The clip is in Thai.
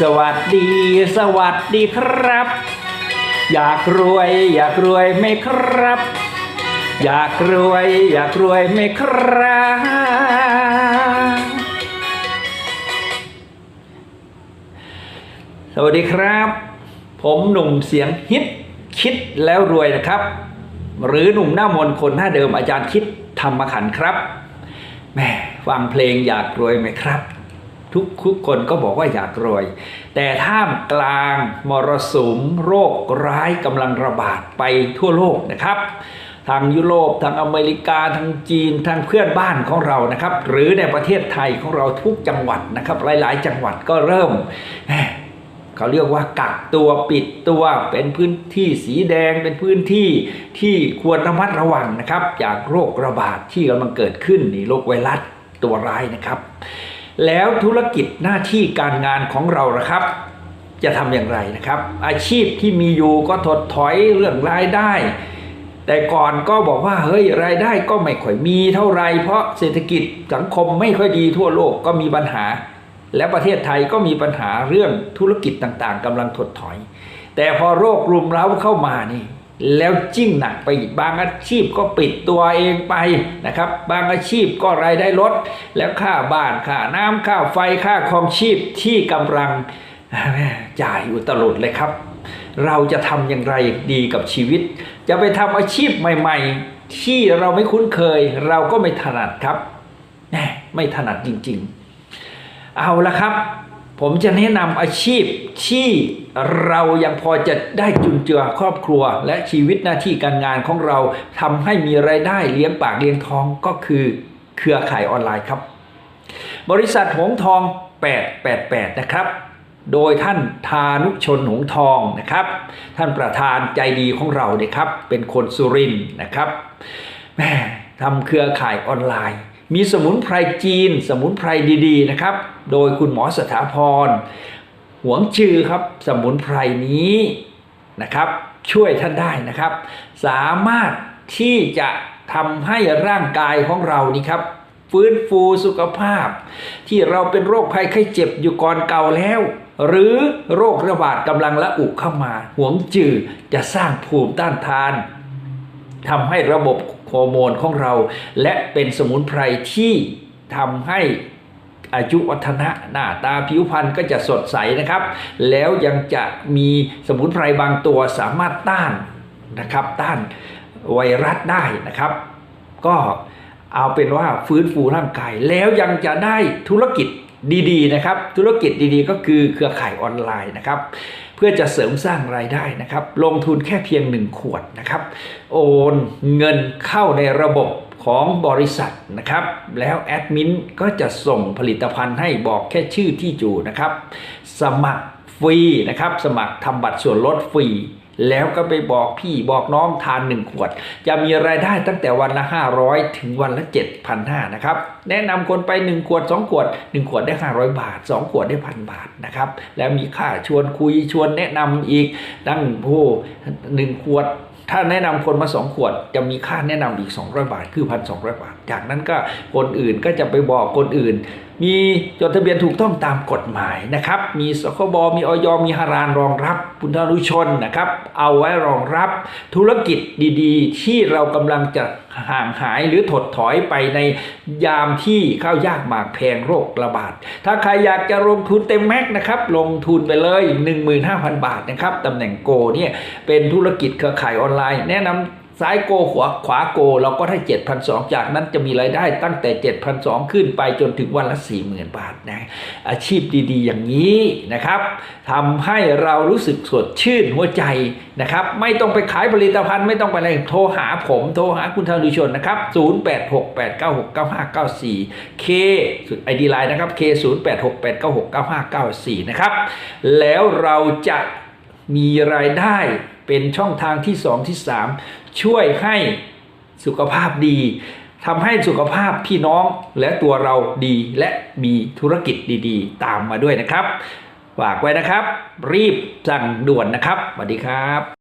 สวัสดี สวัสดีครับ อยากรวย อยากรวยไหมครับ อยากรวย อยากรวยไหมครับ สวัสดีครับ ผมหนุ่มเสียงฮิตคิดแล้วรวยนะครับ หรือหนุ่มหน้ามนคนหน้าเดิมอาจารย์คิดธรรมขันครับแม่ฟังเพลงอยากรวยไหมครับ ทุกทุกคนก็บอกว่าอยากรวย แต่ท่ามกลางมรสุมโรคร้ายกำลังระบาดไปทั่วโลกนะครับทางยุโรปทางอเมริกาทางจีนทางเพื่อนบ้านของเรานะครับ หรือในประเทศไทยของเราทุกจังหวัดนะครับ หลาย ๆ จังหวัดก็เริ่มเขาเรียกว่ากักตัวปิดตัวเป็นพื้นที่สีแดงเป็นพื้นที่ที่ควรระมัดระวังนะครับ จากโรคระบาดที่กำลังเกิดขึ้นนี่โรคไวรัสตัวร้ายนะครับ แล้วธุรกิจหน้าที่การงานของเราละครับ จะทำอย่างไรนะครับ อาชีพที่มีอยู่ก็ถดถอยเรื่องรายได้ แต่ก่อนก็บอกว่าเฮ้ยรายได้ก็ไม่ค่อยมีเท่าไหรเพราะเศรษฐกิจสังคมไม่ค่อยดีทั่วโลกก็มีปัญหา และประเทศไทยก็มีปัญหาเรื่องธุรกิจต่างๆกำลังถดถอย แต่พอโรครุมเร้าเข้ามานี่ แล้วจิ้งหนักไปอีกบางอาชีพก็ปิดตัวเองไปนะครับ บางอาชีพก็รายได้ลดแล้วค่าบ้านค่าน้ำค่าไฟค่าครองชีพที่กำลังจ่ายอุตลุดเลยครับ เราจะทำอย่างไรดีกับชีวิต จะไปทำอาชีพใหม่ ๆ ที่เราไม่คุ้นเคย เราก็ไม่ถนัดครับ ไม่ถนัดจริง ๆ เอาละครับ ผมจะแนะนำอาชีพที่เรายังพอจะได้จุนเจือครอบครัว และชีวิตหน้าที่การงานของเราทำให้มีไรายได้เลี้ยงปากเลี้ยงท้องก็คือเครือข่ายออนไลน์ครับ บริษัทหงทอง 888 นะครับ โดยท่านทานุชนหงทองนะครับ ท่านประธานใจดีของเราเนี่ยครับ เป็นคนสุรินทร์นะครับแม่ทำเครือข่ายออนไลน์ มีสมุนไพรจีน สมุนไพรดีๆนะครับ โดยคุณหมอสถาพรหวงจือครับสมุนไพรนี้นะครับ ช่วยท่านได้นะครับ สามารถที่จะทำให้ร่างกายของเรานี่ครับฟื้นฟูสุขภาพ ที่เราเป็นโรคภัยไข้เจ็บอยู่ก่อนเก่าแล้ว หรือโรคระบาดกำลังละอุเข้ามา หวงจือจะสร้างภูมิต้านทานทำให้ระบบ ฮอร์โมนของเรา และเป็นสมุนไพรที่ทำให้อายุวัฒนะหน้าตาผิวพรรณก็จะสดใสนะครับ แล้วยังจะมีสมุนไพรบางตัวสามารถต้านนะครับ ต้านไวรัสได้นะครับ ก็เอาเป็นว่าฟื้นฟูร่างกาย แล้วยังจะได้ธุรกิจดีๆนะครับ ธุรกิจดีๆ ก็คือเครือข่ายออนไลน์นะครับ เพื่อจะเสริมสร้างรายได้นะครับ ลงทุนแค่เพียงหนึ่งขวดนะครับ โอนเงินเข้าในระบบของบริษัทนะครับ แล้วแอดมินก็จะส่งผลิตภัณฑ์ให้บอกแค่ชื่อที่อยู่นะครับ สมัครฟรีนะครับ สมัครทำบัตรส่วนลดฟรี แล้วก็ไปบอกพี่บอกน้องทานหนึ่งขวด จะมีรายได้ตั้งแต่วันละ 500 ถึงวันละ 7,500นะครับแนะนำคนไป 1 ขวด 2 ขวด 1 ขวดได้ 500 บาท 2 ขวดได้พันบาทนะครับแล้วมีค่าชวนคุยชวนแนะนำอีกตั้งผู้หนึ่งขวดถ้าแนะนำคนมา 2 ขวด จะมีค่าแนะนำอีก 200 บาท คือ 1,200 บาท จากนั้นก็คนอื่นก็จะไปบอกคนอื่น มีจดทะเบียนถูกต้องตามกฎหมายนะครับ มีสคบมีออยมีฮารานรองรับพุทธนุชนนะครับ เอาไว้รองรับธุรกิจดีๆ ที่เรากำลังจะห่างหายหรือถดถอยไปในยามที่ข้าวยากหมากแพงโรคระบาด ถ้าใครอยากจะลงทุนเต็มแม็กซ์นะครับ ลงทุนไปเลย 15,000 บาทนะครับตำแหน่งโกเนี่ยเป็นธุรกิจเครือข่ายออนไลน์ แนะนำ ซ้ายโกขวาขวาโกเราก็ได้ 7,200 จากนั้นจะมีรายได้ตั้งแต่ 7,200 ขึ้นไปจนถึงวันละ 40,000 บาทนะอาชีพดีๆ อย่างนี้นะครับทำให้เรารู้สึกสดชื่นหัวใจนะครับ ไม่ต้องไปขายผลิตภัณฑ์ไม่ต้องไปอะไรโทรหาผม โทรหาคุณธนุชนนะครับ 0868969594 K ไอดีไลน์นะครับ K 0868969594 นะครับแล้วเราจะ มีรายได้เป็นช่องทางที่ 2 ที่ 3 ช่วยให้สุขภาพดีทำให้สุขภาพพี่น้องและตัวเราดีและมีธุรกิจดีๆ ตามมาด้วยนะครับฝากไว้นะครับ รีบสั่งด่วนนะครับสวัสดีครับ